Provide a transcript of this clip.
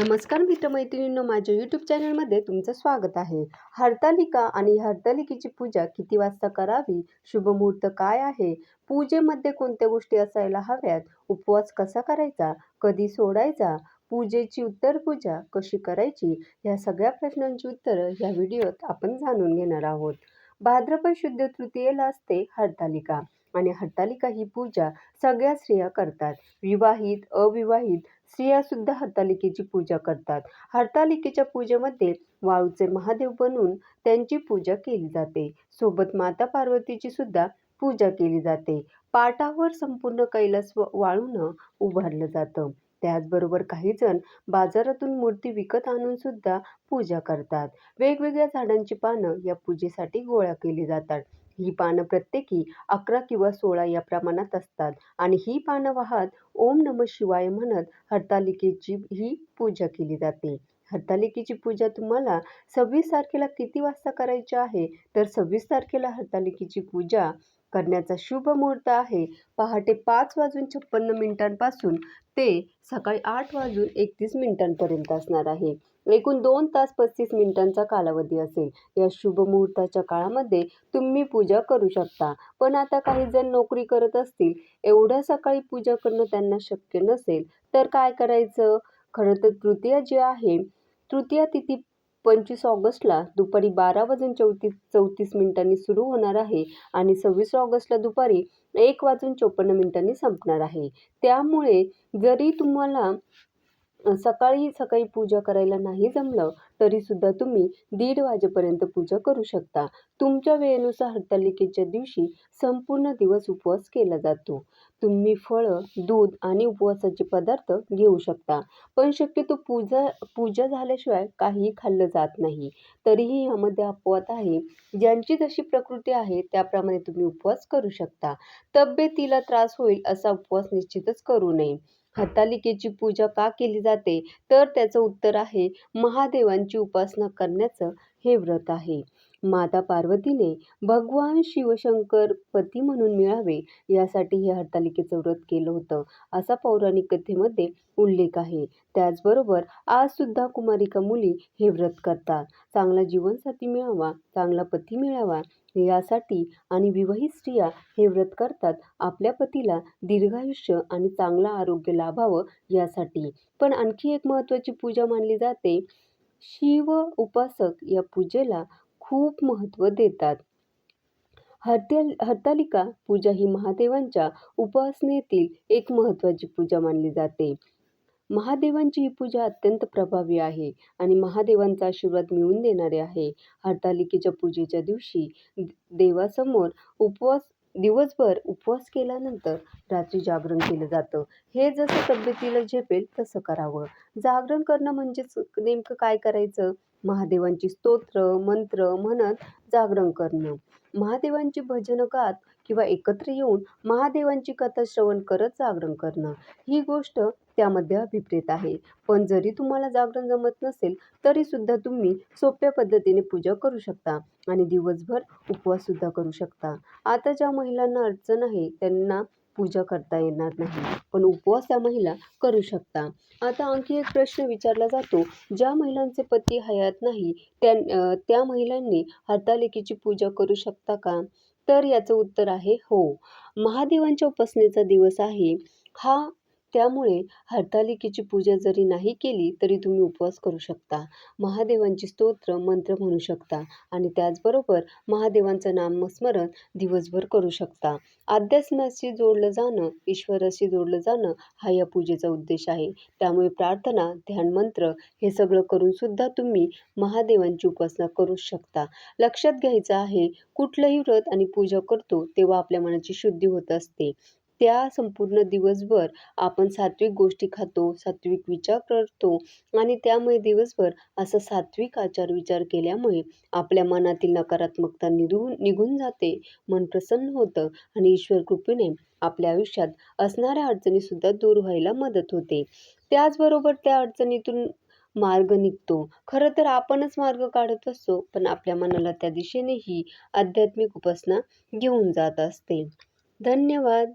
नमस्कार मित्रमैत्रिणींनो माझ्या यूट्यूब चॅनलमध्ये तुमचं स्वागत आहे. हरतालिका आणि हरतालिकेची पूजा किती वाजता करावी? शुभमुहूर्त काय आहे? पूजेमध्ये कोणत्या गोष्टी असायला हव्यात? उपवास कसा करायचा? कधी सोडायचा? पूजेची उत्तर पूजा कशी करायची? या सगळ्या प्रश्नांची उत्तरं या व्हिडिओत आपण जाणून घेणार आहोत. भाद्रपद शुद्ध तृतीयेला असते हरतालिका. आणि हरतालिका ही पूजा सगळ्या स्त्रिया करतात. विवाहित अविवाहित स्त्रिया सुद्धा हरतालिकेची पूजा करतात. हरतालिकेच्या पूजेमध्ये वाळूचे महादेव बनवून त्यांची पूजा केली जाते. सोबत माता पार्वतीची सुद्धा पूजा केली जाते. पाटावर संपूर्ण कैलास व- वाळूनं उभारलं जातं. त्याचबरोबर काही जण बाजारातून मूर्ती विकत आणून सुद्धा पूजा करतात. वेगवेगळ्या झाडांची पानं या पूजेसाठी गोळा केली जातात. ही पानं प्रत्येकी अकरा किंवा सोळा या प्रमाणात असतात. आणि ही पानं वाहत ओम नम शिवाय म्हणत हरतालिकेची ही पूजा केली जाते. हरतालिकेची पूजा तुम्हाला सव्वीस तारखेला किती वाजता करायची आहे? तर सव्वीस तारखेला हरतालिकेची पूजा करण्याचा शुभ मुहूर्त आहे. पहाटे पाच वाजून छप्पन्न मिनिटांपासून ते सकाळी आठ वाजून एकतीस मिनिटांपर्यंत असणार आहे. एकूण दोन तास पस्तीस मिनिटांचा कालावधी असेल. या शुभ मुहूर्ताच्या काळामध्ये तुम्ही पूजा करू शकता. पण आता काही जण नोकरी करत असतील. एवढ्या सकाळी पूजा करणं त्यांना शक्य नसेल. तर काय करायचं? खरं तर तृतीया जी आहे तृतीया तिथी पंचवीस ऑगस्टला दुपारी बारा वाजून चौतीस चौतीस मिनिटांनी सुरू होणार आहे आणि सव्वीस ऑगस्टला दुपारी एक वाजून चोपन्न मिनिटांनी संपणार आहे. त्यामुळे जरी तुम्हाला सकाळी सकाळी पूजा करायला नाही जमलं तरीसुद्धा तुम्ही दीड वाजेपर्यंत पूजा करू शकता. तुमच्या वेळेनुसार हरतालिकेच्या दिवशी संपूर्ण दिवस उपवास केला जातो. तुम्ही फळं दूध आणि उपवासाचे पदार्थ घेऊ शकता. पण शक्यतो पूजा पूजा झाल्याशिवाय काहीही खाल्लं जात नाही. तरीही यामध्ये अपवाद आहे. ज्यांची जशी प्रकृती आहे त्याप्रमाणे तुम्ही उपवास करू शकता. तब्येतीला त्रास होईल असा उपवास निश्चितच करू नये. हतालिकेची पूजा का केली जाते? तर त्याचं उत्तर आहे महादेवांची उपासना करण्याचं हे व्रत आहे. माता पार्वतीने भगवान शिवशंकर पती म्हणून मिळावे यासाठी हे हरतालिकेचं व्रत केलं होतं असा पौराणिक कथेमध्ये उल्लेख आहे. त्याचबरोबर आज सुद्धा कुमारिका मुली हे व्रत करतात. चांगला जीवनसाथी मिळावा चांगला पती मिळावा यासाठी आणि विवाहित स्त्रिया हे व्रत करतात आपल्या पतीला दीर्घायुष्य आणि चांगलं आरोग्य लाभावं यासाठी. पण आणखी एक महत्त्वाची पूजा मानली जाते शिव उपासक या पूजेला खूप महत्त्व देतात. हरत्याल हरतालिका पूजा ही महादेवांच्या उपासनेतील एक महत्त्वाची पूजा मानली जाते. महादेवांची ही पूजा अत्यंत प्रभावी आहे आणि महादेवांचा आशीर्वाद मिळवून देणारे आहे. हरतालिकेच्या पूजेच्या दिवशी देवासमोर उपवास दिवसभर उपवास केल्यानंतर रात्री जागरण केलं जातं. हे जसं तब्येतीला झेपेल तसं करावं. जागरण करणं म्हणजेच नेमकं काय करायचं? महादेवांची स्तोत्र मंत्र म्हणत जागरण करणं. महादेवांची भजनं गात किंवा एकत्र येऊन महादेवांची कथा श्रवण करत जागरण करणं. ही गोष्ट त्यामध्ये अभिप्रेत आहे. पण जरी तुम्हाला जागरण जमत नसेल तरीसुद्धा तुम्ही सोप्या पद्धतीने पूजा करू शकता आणि दिवसभर उपवाससुद्धा करू शकता. आता ज्या महिलांना अडचण आहे त्यांना पूजा करता येणार नाही. पण उपवास त्या महिला करू शकता. आता आणखी एक प्रश्न विचारला जातो. ज्या महिलांचे पती हयात नाही त्या त्या महिलांनी हरतालिकेची पूजा करू शकता का? तर याचं उत्तर आहे हो. महादेवांच्या उपासनेचा दिवस आहे. हा त्यामुळे हरतालिकेची पूजा जरी नाही केली तरी तुम्ही उपवास करू शकता. महादेवांची स्तोत्र मंत्र म्हणू शकता आणि त्याचबरोबर महादेवांचं नामस्मरण दिवसभर करू शकता. अध्यात्माशी जोडलं जाणं ईश्वराशी जोडलं जाणं हा या पूजेचा उद्देश आहे. त्यामुळे प्रार्थना ध्यान मंत्र हे सगळं करून सुद्धा तुम्ही महादेवांची उपासना करू शकता. लक्षात घ्यायचं आहे कुठलंही व्रत आणि पूजा करतो तेव्हा आपल्या मनाची शुद्धी होत असते. त्या संपूर्ण दिवसभर आपण सात्विक गोष्टी खातो सात्विक विचार करतो आणि त्यामुळे दिवसभर असं सात्विक आचार विचार केल्यामुळे आपल्या मनातील नकारात्मकता निधून निघून जाते मन प्रसन्न होतं आणि ईश्वर कृपेने आपल्या आयुष्यात असणाऱ्या अडचणीसुद्धा दूर व्हायला मदत होते. त्याचबरोबर त्या अडचणीतून मार्ग निघतो. खरं तर आपणच मार्ग काढत असतो पण आपल्या मनाला त्या दिशेने ही आध्यात्मिक उपासना घेऊन जात असते. धन्यवाद.